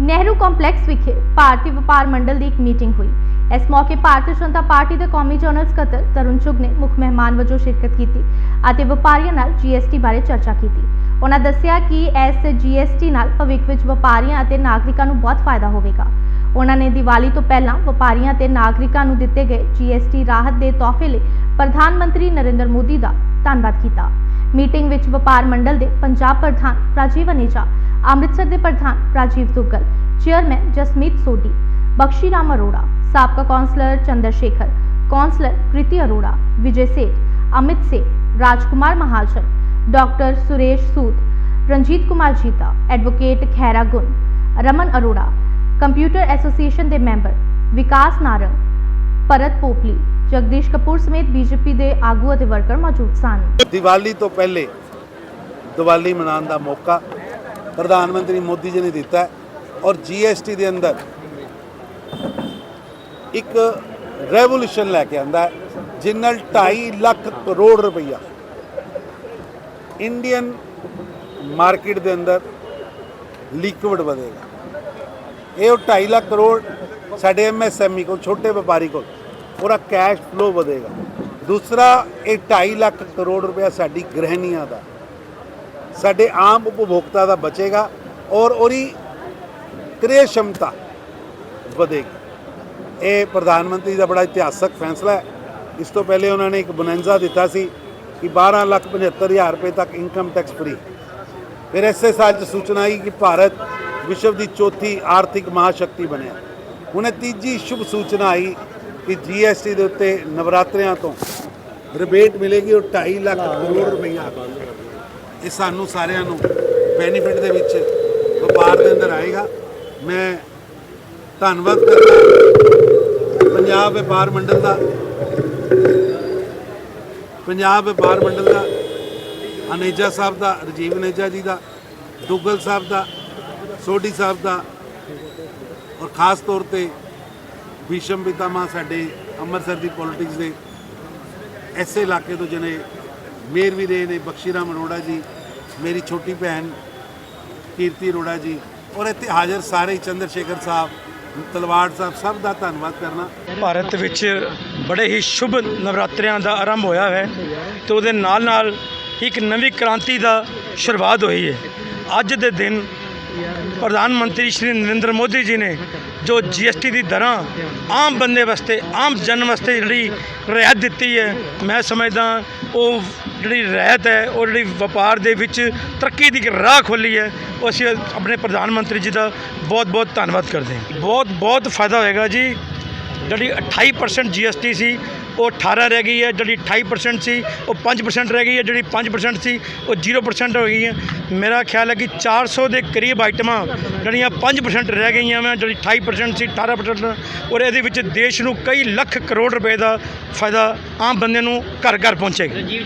Nehru complex ਵਿਖੇ ਭਾਰਤੀ ਵਪਾਰ ਮੰਡਲ ਦੀ ਇੱਕ ਮੀਟਿੰਗ ਹੋਈ। ਇਸ ਮੌਕੇ ਭਾਰਤੀ ਜਨਤਾ ਪਾਰਟੀ ਦੇ ਕੌਮੀ ਜਨਰਲ ਸਕੱਤਰ ਤਰੁਣ ਚੁਗ ਨੇ ਮੁੱਖ ਮਹਿਮਾਨ ਵਜੋਂ ਸ਼ਿਰਕਤ ਕੀਤੀ ਅਤੇ ਵਪਾਰੀਆਂ ਨਾਲ ਜੀਐਸਟੀ ਬਾਰੇ ਚਰਚਾ ਕੀਤੀ। ਉਹਨਾਂ ਦੱਸਿਆ ਕਿ ਇਸ ਜੀਐਸਟੀ ਨਾਲ ਭਵਿੱਖ ਵਿੱਚ ਵਪਾਰੀਆਂ ਅਤੇ ਨਾਗਰਿਕਾਂ ਨੂੰ ਬਹੁਤ ਫਾਇਦਾ ਹੋਵੇਗਾ। ਉਹਨਾਂ ਨੇ ਦੀਵਾਲੀ ਤੋਂ ਪਹਿਲਾਂ ਵਪਾਰੀਆਂ ਤੇ ਨਾਗਰਿਕਾਂ ਨੂੰ ਦਿੱਤੇ ਗਏ ਜੀਐਸਟੀ ਰਾਹਤ ਦੇ ਤੋਹਫੇ ਲਈ ਪ੍ਰਧਾਨ ਮੰਤਰੀ ਨਰਿੰਦਰ ਮੋਦੀ ਦਾ ਧੰਨਵਾਦ ਕੀਤਾ। ਮੀਟਿੰਗ ਵਿੱਚ ਵਪਾਰ ਮੰਡਲ ਦੇ ਪੰਜਾਬ ਪ੍ਰਧਾਨ ਰਾਜੀਵ ਅਨੇਜਾ ਅੰਮ੍ਰਿਤਸਰ ਦੇ ਪ੍ਰਧਾਨ ਰਾਜੀਵ ਦੁੱਗਲ ਚੇਅਰਮੈਨ ਜਸਮੀਤ ਸੋਢੀ ਬਖਸ਼ੀ ਰਾਮ ਅਰੋੜਾ ਸਾਬਕਾ councillor Chander Shekhar councillor Preeti Arora Vijay Seth Amit Seth Rajkumar Mahajan doctor Suresh Sood Ranjit Kumar Jeeta advocate Khaira Gun Raman Arora computer association ਦੇ ਮੈਂਬਰ ਵਿਕਾਸ ਨਾਰੰਗ ਭਰਤ ਪੋਪਲੀ ਜਗਦੀਸ਼ ਕਪੂਰ ਸਮੇਤ ਬੀਜੇਪੀ ਦੇ ਆਗੂ ਅਤੇ ਵਰਕਰ ਮੌਜੂਦ ਸਨ ਦੀਵਾਲੀ ਤੋਂ ਪਹਿਲੇ ਦੀਵਾਲੀ ਮਨਾਉਣ ਦਾ ਮੌਕਾ ਪ੍ਰਧਾਨ ਮੰਤਰੀ ਮੋਦੀ ਜੀ ਨੇ ਦਿੱਤਾ ਹੈ ਔਰ ਜੀਐਸਟੀ ਦੇ ਅੰਦਰ ਇੱਕ ਰੈਵੋਲੂਸ਼ਨ ਲੈ ਕੇ ਆਂਦਾ ਹੈ ਨਾਲ 2.5 ਲੱਖ ਕਰੋੜ ਰੁਪਈਆ ਇੰਡੀਅਨ ਮਾਰਕੀਟ ਦੇ ਅੰਦਰ ਲਿਕਵਿਡ ਵਧੇਗਾ। ਇਹ ਉਹ 2.5 ਲੱਖ ਕਰੋੜ ਸਾਡੇ ਐਮਐਸਐਮਈ ਕੋਲ, ਛੋਟੇ ਵਪਾਰੀ ਕੋਲ ਉਹਦਾ ਕੈਸ਼ ਫਲੋ ਵਧੇਗਾ। ਦੂਸਰਾ, ਇਹ 2.5 ਲੱਖ ਕਰੋੜ ਰੁਪਇਆ ਸਾਡੀ ਗ੍ਰਹਿਣੀਆਂ ਦਾ ਸਾਡੇ ਆਮ ਉਪਭੋਗਤਾ ਦਾ ਬਚੇਗਾ ਔਰ ਉਹਦੀ ਕ੍ਰੈ ਸ਼ਮਤਾ ਵਧੇਗੀ। ਇਹ ਪ੍ਰਧਾਨ ਮੰਤਰੀ ਦਾ ਬੜਾ ਇਤਿਹਾਸਕ ਫੈਸਲਾ ਹੈ। ਇਸ ਤੋਂ ਪਹਿਲੇ ਉਹਨਾਂ ਨੇ ਇੱਕ ਬੋਨੈਂਜ਼ਾ ਦਿੱਤਾ ਸੀ ਕਿ 12 ਲੱਖ 75 ਹਜ਼ਾਰ ਰੁਪਏ ਤੱਕ ਇਨਕਮ ਟੈਕਸ ਫ੍ਰੀ ਫਿਰ ਇਸੇ ਸਾਲ ਚ ਸੂਚਨਾ ਆਈ ਕਿ ਭਾਰਤ ਵਿਸ਼ਵ ਦੀ ਚੌਥੀ ਆਰਥਿਕ ਮਹਾਸ਼ਕਤੀ ਬਣਿਆ। ਹੁਣੇ ਤੀਜੀ ਸ਼ੁਭ ਸੂਚਨਾ ਆਈ ਕਿ ਜੀਐਸਟੀ ਦੇ ਉੱਤੇ ਨਵਰਾਤਰਿਆਂ ਤੋਂ ਰਿਬੇਟ ਮਿਲੇਗੀ ਉਹ 2.5 ਲੱਖ ਕਰੋੜ ਰੁਪਈਆ। ਇਹ ਸਾਨੂੰ ਸਾਰਿਆਂ ਨੂੰ ਬੈਨੀਫਿਟ ਦੇ ਵਿੱਚ ਵਪਾਰ ਦੇ ਅੰਦਰ ਆਏਗਾ। ਮੈਂ ਧੰਨਵਾਦ ਕਰਦਾ ਪੰਜਾਬ ਵਪਾਰ ਮੰਡਲ ਦਾ, ਪੰਜਾਬ ਵਪਾਰ ਮੰਡਲ ਦਾ, ਅਨੇਜਾ ਸਾਹਿਬ ਦਾ, ਰਜੀਵ ਅਨੇਜਾ ਜੀ ਦਾ, ਦੁੱਗਲ ਸਾਹਿਬ ਦਾ, ਸੋਢੀ ਸਾਹਿਬ ਦਾ ਔਰ ਖਾਸ ਤੌਰ ਤੇ ਭੀਸ਼ਮ ਪਿਤਾਮਾ ਸਾਡੇ ਅੰਮ੍ਰਿਤਸਰ ਦੀ ਪੋਲਿਟਿਕਸ ਦੇ ਐਸੇ ਇਲਾਕੇ ਤੋਂ ਜਿਹਨੇ ਮੇਰ ਵੀ ਰਹੇ ਨੇ ਬਖਸ਼ੀ ਰਾਮ ਅਰੋੜਾ ਜੀ ਮੇਰੀ ਛੋਟੀ ਭੈਣ ਕੀਰਤੀ ਅਰੋੜਾ ਜੀ, ਔਰ ਇੱਥੇ ਹਾਜ਼ਰ ਸਾਰੇ ਹੀ ਚੰਦਰ ਸ਼ੇਖਰ ਸਾਹਿਬ, ਤਲਵਾੜ ਸਾਹਿਬ, ਸਭ ਦਾ ਧੰਨਵਾਦ ਕਰਨਾ। ਭਾਰਤ ਵਿੱਚ ਬੜੇ ਹੀ ਸ਼ੁਭ ਨਵਰਾਤਰਿਆਂ ਦਾ ਆਰੰਭ ਹੋਇਆ ਹੈ ਤੇ ਉਹਦੇ ਨਾਲ ਨਾਲ ਇੱਕ ਨਵੀਂ ਕ੍ਰਾਂਤੀ ਦਾ ਸ਼ੁਰੂਆਤ ਹੋਈ ਹੈ। ਅੱਜ ਦੇ ਦਿਨ ਪ੍ਰਧਾਨ ਮੰਤਰੀ ਸ਼੍ਰੀ ਨਰਿੰਦਰ ਮੋਦੀ ਜੀ ਨੇ ਜੋ ਜੀਐਸਟੀ ਦੀ ਦਰਾਂ ਆਮ ਬੰਦੇ ਵਾਸਤੇ, ਆਮ ਜਨ ਵਾਸਤੇ ਜਿਹੜੀ ਰਿਆਇਤ ਦਿੱਤੀ ਹੈ, ਮੈਂ ਸਮਝਦਾ ਉਹ ਜਿਹੜੀ ਰਹਿਤ ਹੈ, ਉਹ ਜਿਹੜੀ ਵਪਾਰ ਦੇ ਵਿੱਚ ਤਰੱਕੀ ਦੀ ਇੱਕ ਰਾਹ ਖੋਲੀ ਹੈ, ਉਹ ਅਸੀਂ ਆਪਣੇ ਪ੍ਰਧਾਨ ਮੰਤਰੀ ਜੀ ਦਾ ਬਹੁਤ ਬਹੁਤ ਧੰਨਵਾਦ ਕਰਦੇ ਹਾਂ। ਬਹੁਤ ਬਹੁਤ ਫਾਇਦਾ ਹੋਏਗਾ ਜੀ। ਜਿਹੜੀ 28% ਜੀਐਸਟੀ ਸੀ, ਉਹ 18 ਰਹਿ ਗਈ ਹੈ। ਜਿਹੜੀ 28% ਸੀ, ਉਹ 5% ਰਹਿ ਗਈ ਹੈ। ਜਿਹੜੀ 5% ਸੀ, ਉਹ 0% ਹੋ ਗਈ ਹੈ। ਮੇਰਾ ਖਿਆਲ ਹੈ ਕਿ 400 ਦੇ ਕਰੀਬ ਆਈਟਮਾਂ ਜਿਹੜੀਆਂ 5% ਰਹਿ ਗਈਆਂ ਵਾ, ਜਿਹੜੀ 28% ਸੀ 18% ਔਰ ਇਹਦੇ ਵਿੱਚ ਦੇਸ਼ ਨੂੰ ਕਈ ਲੱਖ ਕਰੋੜ ਰੁਪਏ ਦਾ ਫਾਇਦਾ ਆਮ ਬੰਦੇ ਨੂੰ ਘਰ ਘਰ ਪਹੁੰਚੇਗਾ।